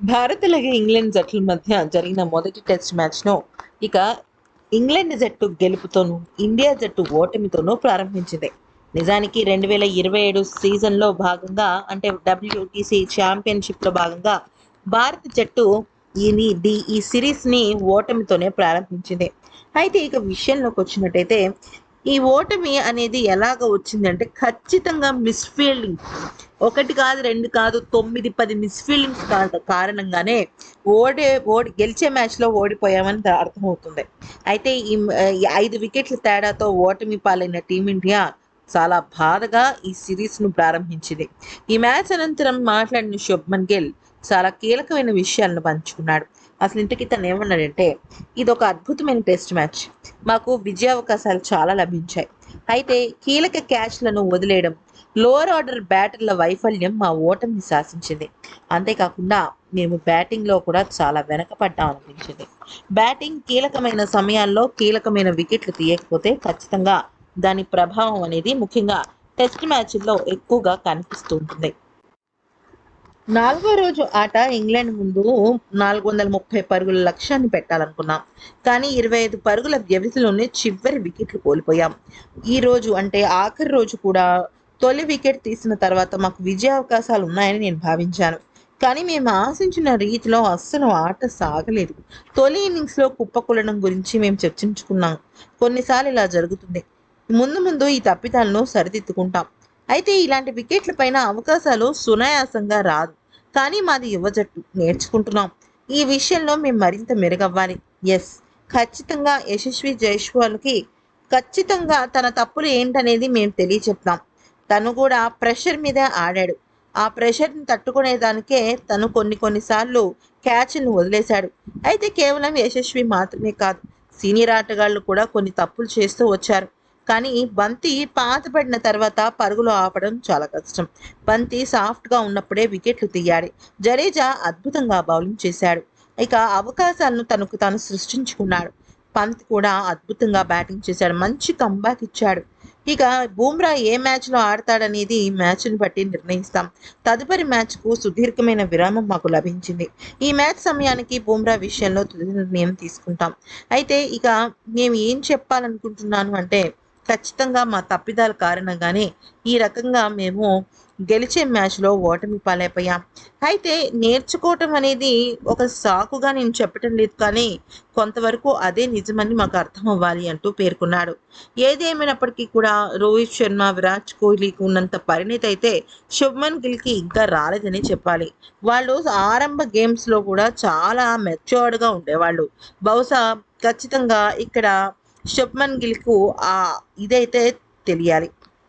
భారత్ అలాగే ఇంగ్లాండ్ జట్ల మధ్య జరిగిన మొదటి టెస్ట్ మ్యాచ్ను ఇక ఇంగ్లాండ్ జట్టు గెలుపుతోనూ ఇండియా జట్టు ఓటమితోనూ ప్రారంభించింది. నిజానికి రెండు వేల ఇరవై ఏడు సీజన్లో భాగంగా అంటే డబ్ల్యూటీసీ ఛాంపియన్షిప్లో భాగంగా భారత జట్టు ఈ ది ఈ సిరీస్ని ఓటమితోనే ప్రారంభించింది. అయితే ఇక విషయంలోకి వచ్చినట్టయితే ఈ ఓటమి అనేది ఎలాగ వచ్చిందంటే ఖచ్చితంగా మిస్ఫీల్డింగ్ ఒకటి కాదు రెండు కాదు తొమ్మిది పది మిస్ఫీల్డింగ్స్ కారణంగానే ఓడే ఓడి గెలిచే మ్యాచ్లో ఓడిపోయామని అర్థమవుతుంది. అయితే ఈ ఈ ఐదు వికెట్ల తేడాతో ఓటమి పాలైన టీమిండియా చాలా బాధగా ఈ సిరీస్ను ప్రారంభించింది. ఈ మ్యాచ్ అనంతరం మాట్లాడిన శుభ్మన్ గిల్ చాలా కీలకమైన విషయాలను పంచుకున్నాడు. అసలు ఇంతకీ తను ఏమన్నాడంటే ఇది ఒక అద్భుతమైన టెస్ట్ మ్యాచ్ మాకు విజయావకాశాలు చాలా లభించాయి. అయితే కీలక క్యాచ్లను వదిలేయడం లోవర్ ఆర్డర్ బ్యాటర్ల వైఫల్యం మా ఓటమిని శాసించింది. అంతేకాకుండా మేము బ్యాటింగ్లో కూడా చాలా వెనకపడ్డాం అనిపించింది. బ్యాటింగ్ కీలకమైన సమయాల్లో కీలకమైన వికెట్లు తీయకపోతే ఖచ్చితంగా దాని ప్రభావం అనేది ముఖ్యంగా టెస్ట్ మ్యాచ్ల్లో ఎక్కువగా కనిపిస్తూ ఉంటుంది. నాలుగో రోజు ఆట ఇంగ్లాండ్ ముందు నాలుగు వందల ముప్పై పరుగుల లక్ష్యాన్ని పెట్టాలనుకున్నాం. కానీ ఇరవై ఐదు పరుగుల వ్యవధిలోనే చివరి వికెట్లు కోల్పోయాం. ఈ రోజు అంటే ఆఖరి రోజు కూడా తొలి వికెట్ తీసిన తర్వాత మాకు విజయ అవకాశాలు ఉన్నాయని నేను భావించాను. కానీ మేము ఆశించిన రీతిలో అస్సలు ఆట సాగలేదు. తొలి ఇన్నింగ్స్లో కుప్పకూలడం గురించి మేము చర్చించుకున్నాం. కొన్నిసార్లు ఇలా జరుగుతుంది. ముందు ముందు ఈ తప్పిదాలను సరిదిద్దుకుంటాం. అయితే ఇలాంటి వికెట్ల పైన అవకాశాలు సునాయాసంగా రాదు. కానీ మాది యువ జట్టు. నేర్చుకుంటున్నాం. ఈ విషయంలో మేము మరింత మెరుగవ్వాలి. ఎస్ ఖచ్చితంగా యశస్వి జైష్వాల్కి ఖచ్చితంగా తన తప్పులు ఏంటనేది మేము తెలియచెప్తాం. తను కూడా ప్రెషర్ మీదే ఆడాడు. ఆ ప్రెషర్ని తట్టుకునేదానికే తను కొన్ని కొన్నిసార్లు క్యాచ్ను వదిలేశాడు. అయితే కేవలం యశస్వి మాత్రమే కాదు సీనియర్ ఆటగాళ్ళు కూడా కొన్ని తప్పులు చేస్తూ వచ్చారు. కానీ బంతి పాతపడిన తర్వాత పరుగులు ఆపడం చాలా కష్టం. బంతి సాఫ్ట్గా ఉన్నప్పుడే వికెట్లు తీయాలి. జడేజా అద్భుతంగా బౌలింగ్ చేశాడు. ఇక అవకాశాలను తనకు తాను సృష్టించుకున్నాడు. పంత్ కూడా అద్భుతంగా బ్యాటింగ్ చేశాడు. మంచి కంబ్యాక్ ఇచ్చాడు. ఇక బూమ్రా ఏ మ్యాచ్లో ఆడతాడనేది మ్యాచ్ని బట్టి నిర్ణయిస్తాం. తదుపరి మ్యాచ్కు సుదీర్ఘమైన విరామం మాకు లభించింది. ఈ మ్యాచ్ సమయానికి బూమ్రా విషయంలో తుది నిర్ణయం తీసుకుంటాం. అయితే ఇక మేము ఏం చెప్పాలనుకుంటున్నాను అంటే ఖచ్చితంగా మా తప్పిదాల కారణంగానే ఈ రకంగా మేము గెలిచే మ్యాచ్లో ఓటమి పాలైపోయాం. అయితే నేర్చుకోవటం అనేది ఒక సాకుగా నేను చెప్పటం లేదు కానీ కొంతవరకు అదే నిజమని మాకు అర్థం అవ్వాలి అంటూ పేర్కొన్నాడు. ఏదేమైనప్పటికీ కూడా రోహిత్ శర్మ విరాట్ కోహ్లీకి ఉన్నంత పరిణితి అయితే శుభ్మన్ గిల్కి ఇంకా రాలేదని చెప్పాలి. వాళ్ళు ఆరంభ గేమ్స్లో కూడా చాలా మెచ్యూర్డ్గా ఉండేవాళ్ళు. బహుశా ఖచ్చితంగా ఇక్కడ శుభ్మన్ గిల్కు ఆ ఇదైతే తెలియాలి.